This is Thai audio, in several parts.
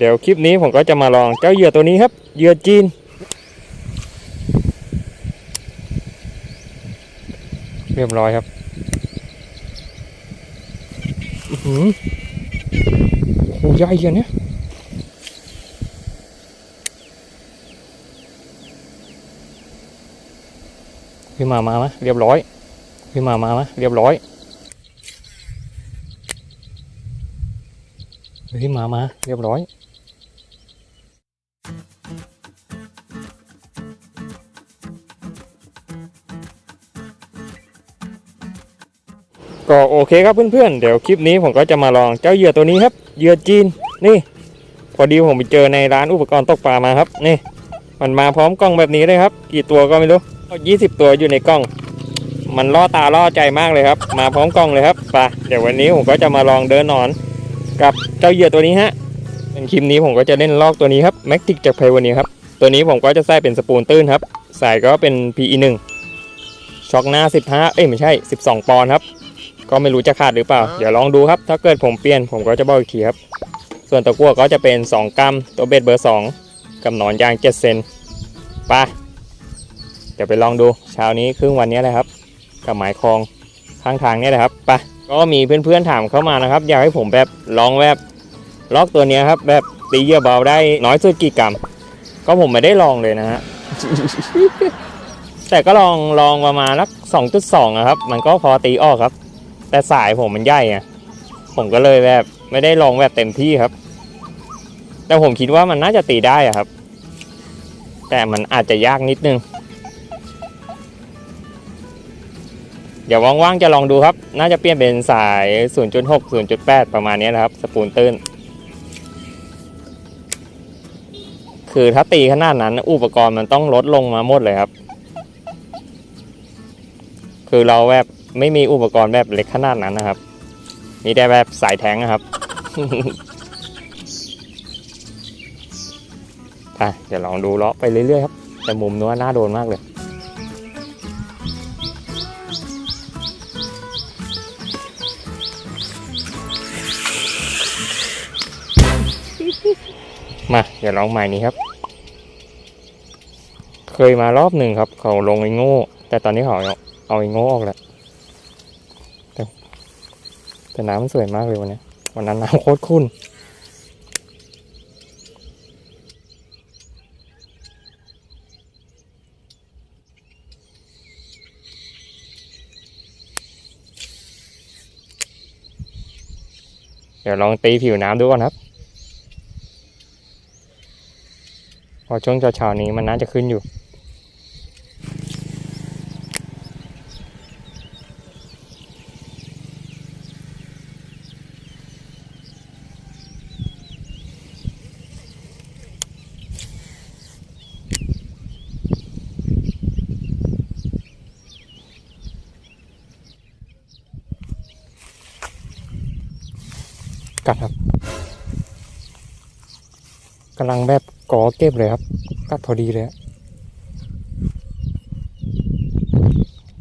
เดี๋ยวคลิปนี้ผมก็จะมาลองเจ้าเหยื่อตัวนี้ครับ เหยื่อจีน เรียบร้อยครับอือหือโอ้ใหญ่เชียวเนี่ยพี่มามามาเรียบร้อยพี่มามามาเรียบร้อยพี่มามาเรียบร้อย ก็โอเคครับเพื่อนๆ เดี๋ยวคลิปนี้ผมก็จะมาลองเจ้าเหยื่อตัวนี้ครับ เหยื่อจีนนี่ พอดีผมไปเจอในร้านอุปกรณ์ตกปลามาครับ นี่ มันมาพร้อมกล้องแบบนี้เลยครับ กี่ตัวก็ไม่รู้ยี่สิบตัวอยู่ในกล้อง มันล่อตาล่อใจมากเลยครับ มาพร้อมกล้องเลยครับไปเดี๋ยววันนี้ผมก็จะมาลองเดินหนอน กับเจ้าเหยื่อตัวนี้ฮะเป็นคลิปนี้ผมก็จะเล่นลอกตัวนี้ครับแม็กติกจากไพวันนี้ครับตัวนี้ผมก็จะใส่เป็นสปูนตื้นครับใส่ก็เป็น PE 1 ช็อคหน้า 15 เอ้ยไม่ใช่ 12 ปอนด์ครับ ก็ไม่รู้จะขาดหรือเปล่า เดี๋ยวลองดูครับ ถ้าเกิดผมเปลี่ยนผมก็จะบอกอีกทีครับ ส่วนตะกั่วก็จะเป็น 2กรัมตัวเบ็ดเบอร์ 2 กับหนอนยาง 7 เซนไปเดี๋ยวไปลองดูเช้านี้ครึ่งวันนี้เลยครับ กับหมายคลองข้างทางเนี่ยแหละครับไปก็มีเพื่อนๆถามเข้ามานะครับ อยากให้ผมแบบลองแบบล็อกตัวเนี้ยครับ แบบตีเหยื่อเบาได้น้อยสุดกี่กรัม ก็ผมไม่ได้ลองเลยนะฮะแต่ก็ลองลองประมาณสัก2.2อะครับ มันก็พอตีออกครับ แต่สายผมมันใหญ่ไงผมก็เลยแบบไม่ได้ลองแบบเต็มที่ครับ แต่ผมคิดว่ามันน่าจะตีได้ครับ แต่มันอาจจะยากนิดนึง เดี๋ยวว่างๆจะลองดูครับ น่าจะเปลี่ยนเป็นสาย 0.6 0.8 ประมาณนี้นะครับ สปูนตื้น คือถ้าตีขนาดนั้น อุปกรณ์มันต้องลดลงมาหมดเลยครับ คือเราแบบ ไม่มีอุปกรณ์แบบเล็กขนาดนั้นนะครับ มีแต่แบบสายแทงนะครับไปเดี๋ยวลองดูเลาะไปเรื่อยๆครับ แต่มุมนู้นน่าโดนมากเลยมาเดี๋ยวลองใหม่นี้ครับ เคยมารอบหนึ่งครับ เขาลงไอ้โง่ แต่ตอนนี้เขาเอาไอ้โง่ออกแล้ว แต่น้ำมันสวยมากเลยวันนี้ วันนั้นน้ำโคตรขุ่นเดี๋ยวลองตีผิวน้ำดูก่อนครับ พอช่วงเช้าๆนี้มันน่าจะขึ้นอยู่ กัดครับกำลังแบบก่อเก็บเลยครับ กัดพอดีเลยฮะ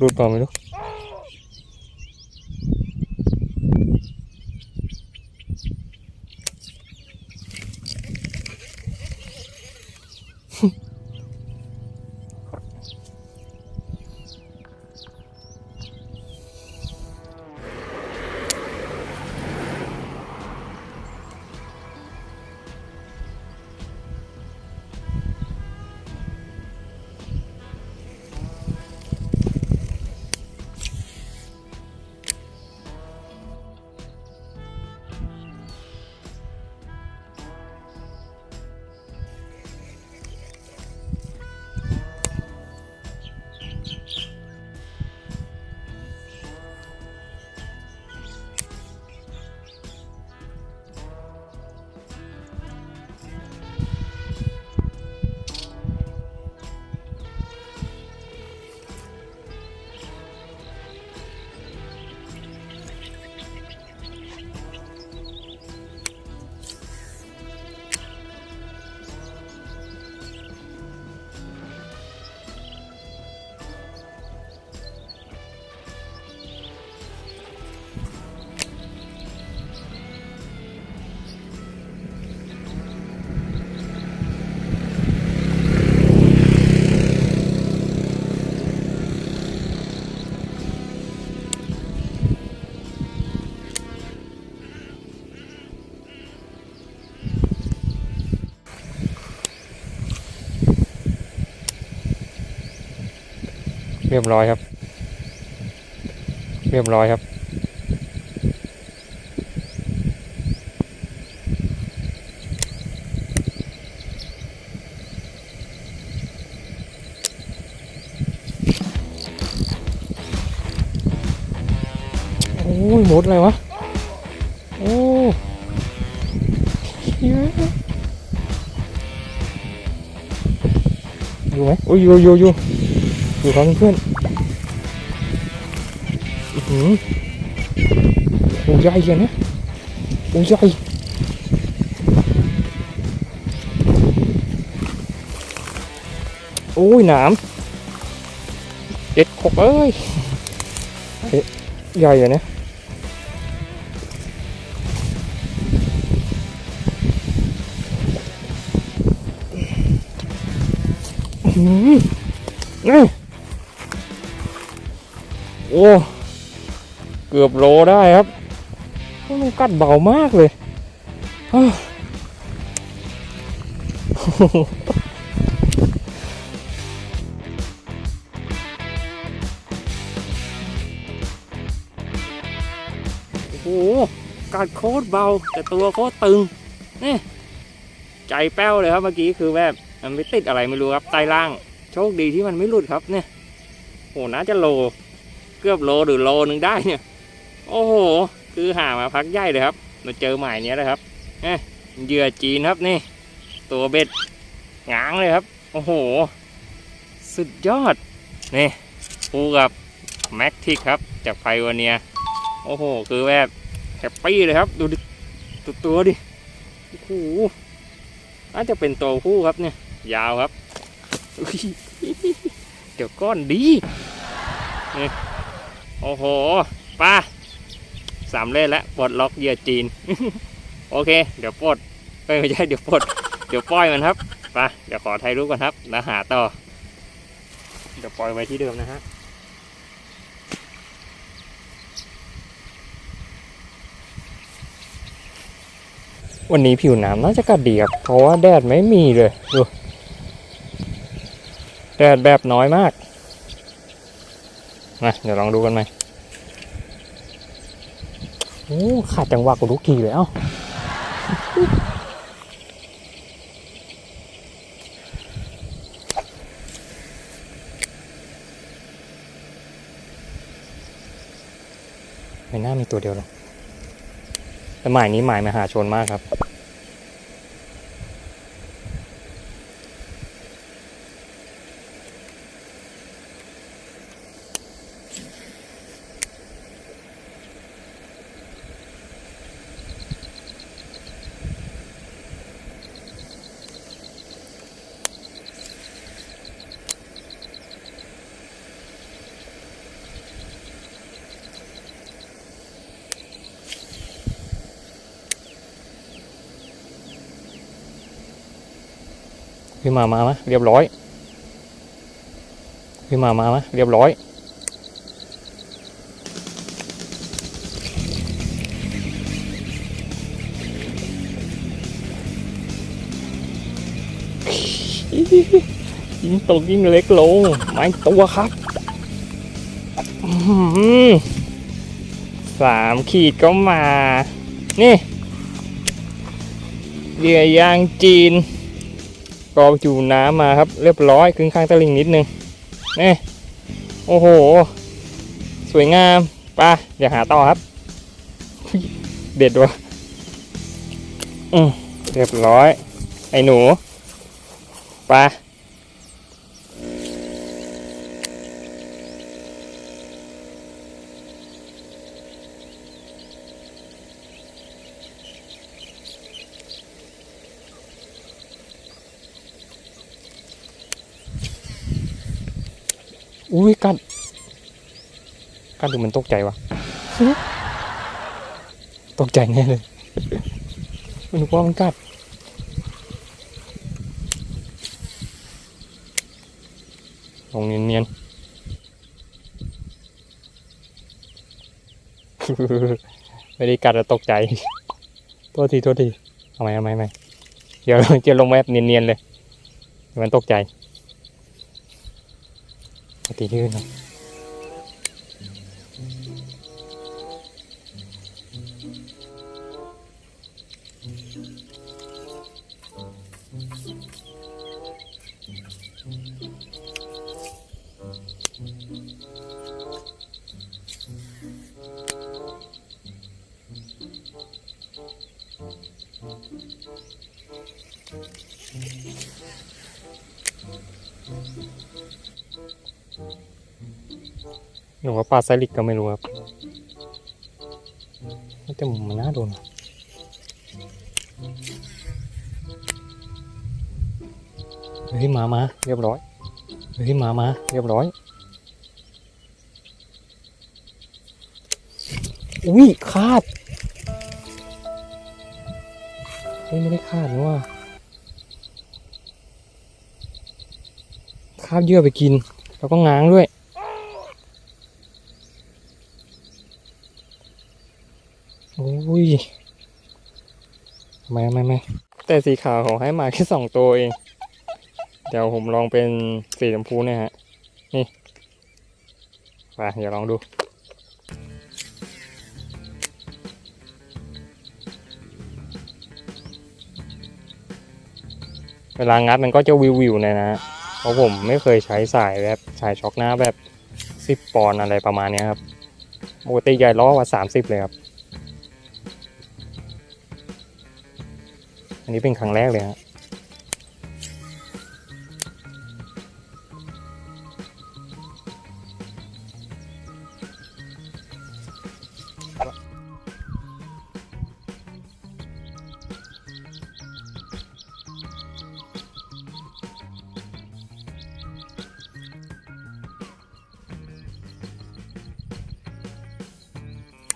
รูดเปล่าไม่รู้ เรียบร้อยครับ เรียบร้อยครับ โอ้ยหมดเลยวะ โอ้ยอยู่ไหมโอ้ยอยู่อยู่อยู่ อยู่ครับเพื่อนอือหือโอ้ใหญ่เลยนะโอ้ใหญ่โอ้ยหนามเด็ดขกเอ้ยใหญ่เลยนะอืมนี่ โอ้เกือบโลได้ครับมันกัดเบามากเลยโอ้โหกัดโคตรเบา แต่ตัวโคตรตึงนี่ใจแป้วเลยครับเมื่อกี้คือแบบมันไม่ติดอะไรไม่รู้ครับใต้ล่าง โชคดีที่มันไม่หลุดครับเนี่ยโอ้น่าจะโล เกือบโลหรือโลนึงได้เนี่ย โอ้โห คือหามาพักใหญ่เลยครับ มาเจอหมายเนี้ยเลยครับเอ๊ะเหยื่อจีนครับนี่ ตัวเบ็ดง้างเลยครับ โอ้โห สุดยอด นี่ปูกับแม็กทิกครับ จากไพวเนีย โอ้โห คือแบบแฮปปี้เลยครับ ดูดิตัวตัวดิ โอ้โหน่าจะเป็นตัวผู้ครับเนี่ย ยาวครับ เดี๋ยวก้อนดีนี่ โอ้โหปลาสามเล่นแล้วปลดล็อกเหยื่อจีน โอเค เดี๋ยวปลดไม่ใช่เดี๋ยวปลดเดี๋ยวปล่อยมันครับไปเดี๋ยวขอถ่ายรูปก่อนครับแล้วหาต่อ เดี๋ยวปล่อยไว้ที่เดิมนะฮะวันนี้ผิวน้ำน่าจะกัดดีครับเพราะว่าแดดไม่มีเลยดูแดดแบบน้อยมาก มาเดี๋ยวลองดูกันไหมโอ้ขาดจังหวะกูทุกทีเลยเอ้าไม่น่ามีตัวเดียวหรอกแต่หมายนี้หมายมหาชนมากครับ พี่มา มามะเรียบร้อย พี่มา มามะเรียบร้อยยิ่งตกยิ่งเล็กลงไม่ตัวครับสามขีดก็มา นี่เรือยางจีน กอจูน้ำมาครับเรียบร้อยครึ่งข้างตะลิงนิดนึงนี่โอ้โห สวยงามป่ะอย่าหาต่อครับ เด็ดวะอืมเรียบร้อย ไอ้หนูป่ะ อุ้ยกัดกัดดูมันตกใจวะตกใจแน่เลยมันนึกว่ามันกัดลงเนียนๆไม่ได้กัดแล้วตกใจโทษทีโทษทีเอาไหมเอาไหมเอาไหมเดี๋ยวจะลงแบบเนียนๆเลยเดี๋ยวมันตกใจ ปฏิยืนนะ หรือว่าปลาไซลิกก็ไม่รู้ครับแต่มุมมันน่าโดนว่ะเฮ้ยมามาเรียบร้อยเฮ้ยมามาเรียบร้อยอุ้ยคาดเฮ้ยไม่ได้คาดนี่ว่าคาบเยื่อไปกิน แล้วก็ง้างด้วย อ้ยไม่ไม่ไม่แต่สีขาวเขาให้มาแค่สองตัวเอง เดี๋ยวผมลองเป็นสีชมพูเนี่ยฮะ นี่ไปเดี๋ยวลองดูเวลางัดมันก็จะวิววิวๆหนะนะ เพราะผมไม่เคยใช้สายแบบสายช็อคหน้าแบบสิบปอนอะไรประมาณนี้ครับปกติใหญ่ล้อว่าสามสิบเลยครับ อันนี้เป็นครั้งแรกเลยฮะ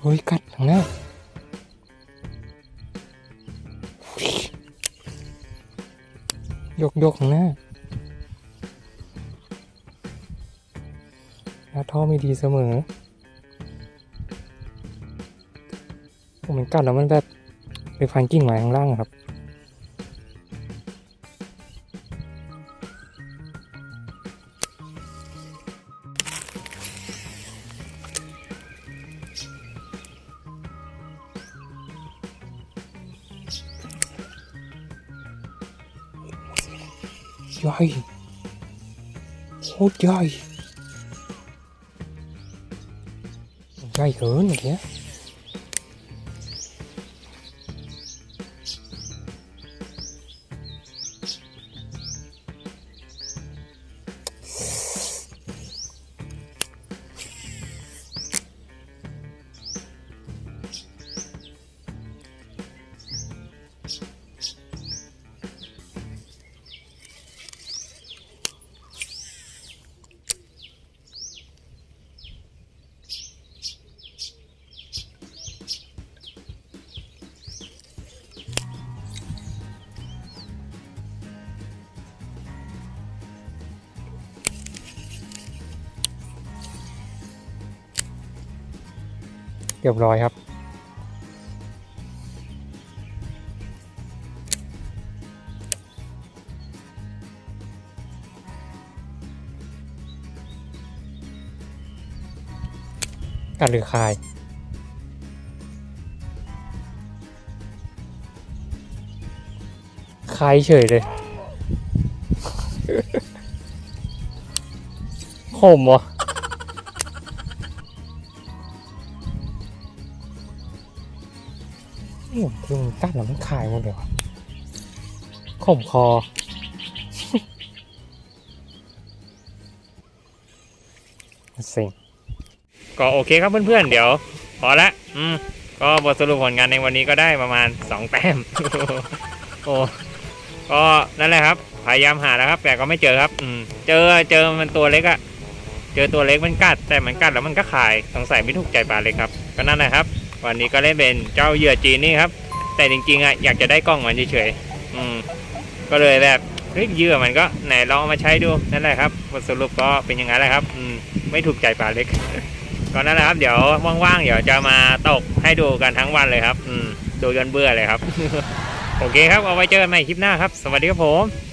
เฮ้ยกัด ยกข้างหน้าหน้าท่อไม่ดีเสมอผมมันกัดแล้วมันแบบไปฟันกิ่งไม้ข้างล่างอะครับ ใหญ่โคตร เดือกี้เรียบร้อยครับกัดหรือคายคายเฉยเลย ขมวะ คือมันกัดแล้วมันคายหมดเลยวะขมคอ สิงก็โอเคครับเพื่อนๆ เดี๋ยว พอละ อืม ก็บทสรุปผลงานในวันนี้ก็ได้ประมาณ 2 แต้ม โอ้ก็นั่นแหละครับ พยายามหาแล้วครับ แต่ก็ไม่เจอครับ อืม เจอเจอมันตัวเล็กอะเจอตัวเล็กมันกัด แต่มันกัดแล้วมันก็ขายสงสัยไม่ถูกใจปลาเล็กครับ ก็นั่นแหละครับ วันนี้ก็เล่นเป็นเจ้าเหยื่อจีนนี่ครับ แต่จริงๆอะอยากจะได้กล้องมันเฉยๆอืมก็เลยแบบเฮ้ยเยื่อมันก็ไหนลองเอามาใช้ดูนั่นแหละครับบทสรุปก็เป็นอย่างนั้นแหละครับอืมไม่ถูกใจปลาเล็กก็นั่นแหละครับเดี๋ยวว่างๆเดี๋ยวจะมาตกให้ดูกันทั้งวันเลยครับ อืมดูจนเบื่อเลยครับ โอเคครับเอาไว้เจอกันใหม่คลิปหน้าครับ สวัสดีครับผม